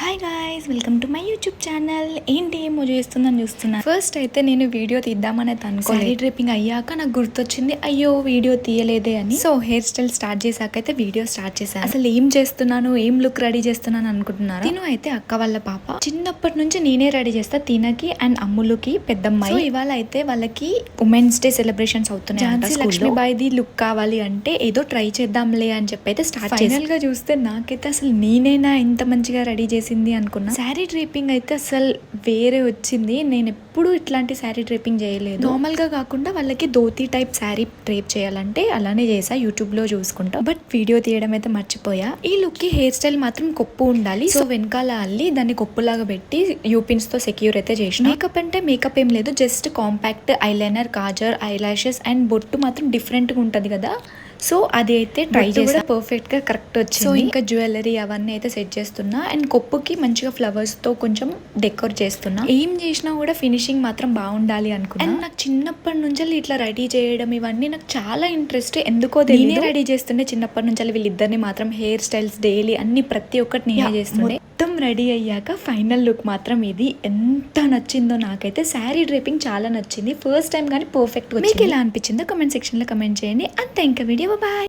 Hi guys welcome to my YouTube channel ఏంటి ఏమో చేస్తుందని చూస్తున్నా? ఫస్ట్ అయితే నేను వీడియో తీద్దామని అనుకో సారీ. డ్రిప్పింగ్ అయ్యాక నాకు గుర్తొచ్చింది అయ్యో వీడియో తీయలేదే అని. సో హెయిర్ స్టైల్ స్టార్ట్ చేశాక అయితే వీడియో స్టార్ట్ చేశాను. అసలు ఏం చేస్తున్నాను? ఏం లుక్ రెడీ చేస్తున్నాను అనుకుంటున్నాను తిను అయితే అక్క వాళ్ళ పాప. చిన్నప్పటి నుంచి నేనే రెడీ చేస్తా తినకి అండ్ అమ్ములుకి పెద్దమ్మాయి. సో ఇవాళ అయితే వాళ్ళకి ఉమెన్స్ డే సెలబ్రేషన్స్ అవుతున్నాయి ఝాన్సీ లక్ష్మీబాయిది లుక్ కావాలి అంటే ఏదో ట్రై చేద్దాంలే అని చెప్పి అయితే స్టార్ట్ ఫైనల్గా చూస్తే నాకైతే అసలు నేనేనా ఇంత మంచిగా రెడీ చేసింది అనుకున్నా. శారీ డ్రేపింగ్ అయితే అసలు వేరే వచ్చింది. నేను ఎప్పుడు ఇట్లాంటి శారీ డ్రేపింగ్ చేయలేదు. నార్మల్గా కాకుండా వాళ్ళకి ధోతి టైప్ శారీ డ్రేప్ చేయాలంటే అలానే చేసా. యూట్యూబ్లో చూసుకుంటా. బట్ వీడియో తీయడం అయితే మర్చిపోయా. ఈ లుక్కి హెయిర్ స్టైల్ మాత్రం కొప్పు ఉండాలి. సో వెనకాల అల్లి దాన్ని కొప్పులాగా పెట్టి యూపిన్స్తో సెక్యూర్ అయితే చేసిన. మేకప్ అంటే మేకప్ ఏం లేదు. Just compact eyeliner kajal eyelashes and బొట్టు మాత్రం డిఫరెంట్గా ఉంటది కదా. సో అది అయితే ట్రై చేసి. పర్ఫెక్ట్గా కరెక్ట్ వచ్చింది. సో ఇంకా జ్యువెలరీ అవన్నీ అయితే సెట్ చేస్తున్నా. అండ్ కొప్పుకి మంచిగా ఫ్లవర్స్తో కొంచెం డెకోర్ చేస్తున్నా. ఏం చేసినా కూడా ఫినిషింగ్ మాత్రం బాగుండాలి అనుకున్నా. అండ్ నాకు చిన్నప్పటి నుంచి ఇట్లా రెడీ చేయడం ఇవన్నీ నాకు చాలా ఇంట్రెస్ట్ ఎందుకో తెలియదు రెడీ చేస్తుండే చిన్నప్పటి నుంచి వీళ్ళిద్దరిని మాత్రం హెయిర్ స్టైల్స్ డైలీ అన్ని ప్రతి ఒక్కటి నేనే చేస్తుండే. మొత్తం రెడీ అయ్యాక ఫైనల్ లుక్ మాత్రం ఇది. ఎంత నచ్చిందో నాకైతే. శారీ డ్రేపింగ్ చాలా నచ్చింది. ఫస్ట్ టైం కానీ పర్ఫెక్ట్ మీకు ఎలా అనిపించిందో కమెంట్ సెక్షన్లో కమెంట్ చేయండి. అంతే ఇంకా వీడియో బాయ్